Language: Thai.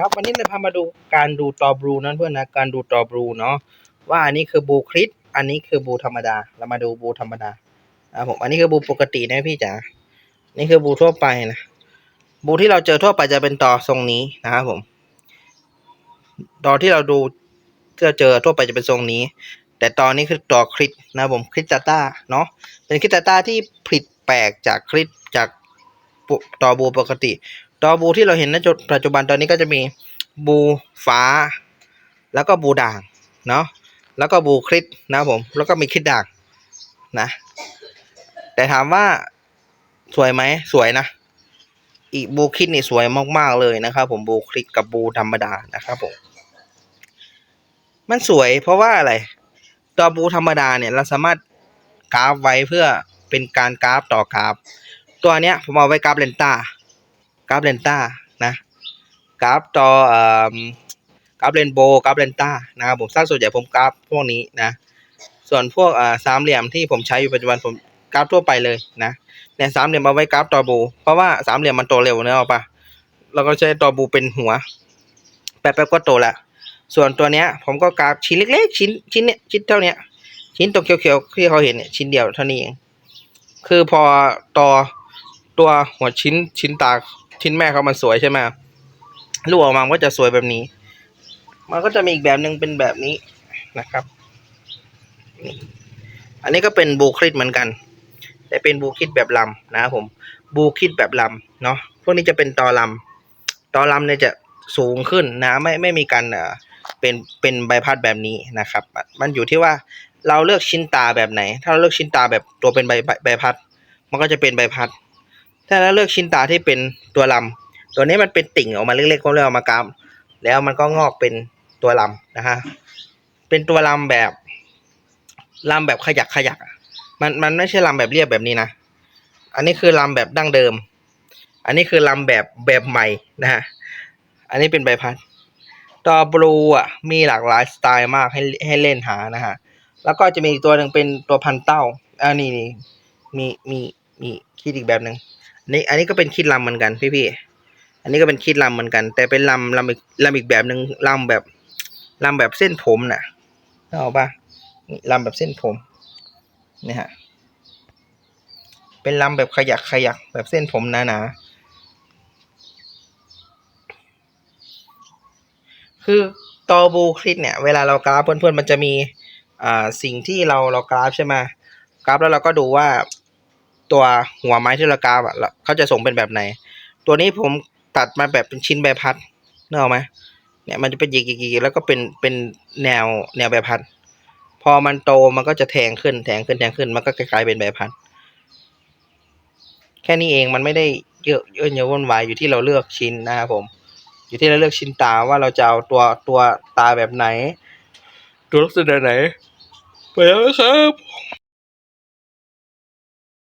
ครับวันนี้เราพามาดูการดูตอบรูนะเพื่อนนะการดูตอบรูเนาะว่าอันนี้คือบูคริสอันนี้คือบูธรรมดา เรามาดูบูธรรมดานะครับผมอันนี้คือบูปกตินะพี่จ๋านี่คือบูทั่วไปนะบูที่เราเจอทั่วไปจะเป็นต่อทรงนี้นะครับผมต่อที่เราดูที่เราเจอทั่วไปจะเป็นทรงนี้ แต่ตอนนี้คือต่อคริสนะครับผมคริสตาต้าเนาะเป็นคริสตาต้าที่ผิดแปลกจากคริสจากต่อบูปกติ ต่อบูที่เราเห็นณจุดปัจจุบันตอนนี้ก็จะมีบูฟ้า แล้วก็บูด่างเนาะแล้วก็บูคริสนะผมแล้วก็มีคริสด่างนะแต่ถามว่าสวยไหมสวยนะอีกบูคริสนี่สวยมากๆเลยนะครับผมบูคริสกับบูธรรมดานะครับผมมันสวยเพราะว่าอะไรตัวบูธรรมดาเนี่ยเราสามารถกราฟไว้เพื่อเป็นการกราฟต่อกราฟ ตัวเนี้ยผมเอาไว้กราฟเลนต้า กราฟเลนต้านะกราฟต่อเอ่อกราฟเรนโบว์กราฟเลนต้านะครับผมสร้างส่วนใหญ่ผมกราฟพวกนี้นะ ส่วนพวกอ่าสามเหลี่ยมที่ผมใช้อยู่ปัจจุบันผมกราฟทั่วไปเลยนะเนี่ยสามเหลี่ยมเอาไว้กราฟต่อบูเพราะว่าสามเหลี่ยมมันโตเร็วเนอะเอาปะเราก็ใช้ต่อบูเป็นหัว แป๊บๆก็โตละส่วนตัวเนี้ยผมก็กราฟชิ้นเล็กๆ ชิ้นชิ้นเนี้ยชิ้นเท่าเนี้ยชิ้นตรงเขียวๆที่เขาเห็นเนี่ยชิ้นเดียวเท่านี้เองคือพอต่อตัวหัวชิ้นชิ้นตา ชิ้นแม่เขามันสวยใช่ไหมลูกออกมาก็จะสวยแบบนี้ มันก็จะมีอีกแบบหนึ่งเป็นแบบนี้นะครับ อันนี้ก็เป็นบูคริดเหมือนกัน แต่เป็นบูคริดแบบลำนะครับผมบูคริดแบบลำเนาะพวกนี้จะเป็นตอลำตอลำเนี่ยจะสูงขึ้นนะไม่ไม่มีการเอ่อเป็นเป็นใบพัดแบบนี้นะครับ มันอยู่ที่ว่าเราเลือกชิ้นตาแบบไหน ถ้าเราเลือกชิ้นตาแบบตัวเป็นใบใบพัด มันก็จะเป็นใบพัด ถ้าเราเลือกชิ้นตาที่เป็นตัวลำตัวนี้มันเป็นติ่งออกมาเล็กๆเขาเรียกเอามากราฟแล้วมันก็งอกเป็นตัวลำนะฮะเป็นตัวลำแบบลำแบบขยักขยัก มันมันไม่ใช่ลำแบบเรียบแบบนี้นะ อันนี้คือลำแบบดั้งเดิม อันนี้คือลำแบบแบบใหม่นะฮะ อันนี้เป็นใบพัดตอบลูอะมีหลากหลายสไตล์มากให้ให้เล่นหานะฮะ แล้วก็จะมีอีกตัวหนึ่งเป็นตัวพันเต้าอ่านี่นี่มีมีมีคิดอีกแบบหนึ่ง นนี้อันนี้ก็เป็นคิดลำเหมือนกันพี่พี่ๆอันนี้ก็เป็นคิดลำเหมือนกัน แต่เป็นลำลำอีกลำอีกแบบหนึ่งลำแบบลำแบบเส้นผมน่ะนึกออกปะลำแบบเส้นผมนี่ฮะเป็นลำแบบขยักขยักแบบเส้นผมหนาๆคือตอบูคลิปเนี่ยเวลาเรากราฟเพื่อนๆมันจะมีอ่าสิ่งที่เราเรากราฟใช่ไหมกราฟแล้วเราก็ดูว่า ตัวหัวไม้ที่เรากราฟอะเขาจะส่งเป็นแบบไหน ตัวนี้ผมตัดมาแบบเป็นชิ้นใบพัดเนออกไหมเนี่ยมันจะเป็นหยิกๆแล้วก็เป็นเป็นแนวแนวใบพัด พอมันโตมันก็จะแทงขึ้นแทงขึ้นแทงขึ้นมันก็กลายเป็นใบพัด แค่นี้เองมันไม่ได้เยอะเยอะเยอะวุ่นวายอยู่ที่เราเลือกชิ้นนะครับผม อยู่ที่เราเลือกชิ้นตาว่าเราจะเอาตัวตัวตาแบบไหน ตัวลักษณะไหนไปแล้วครับ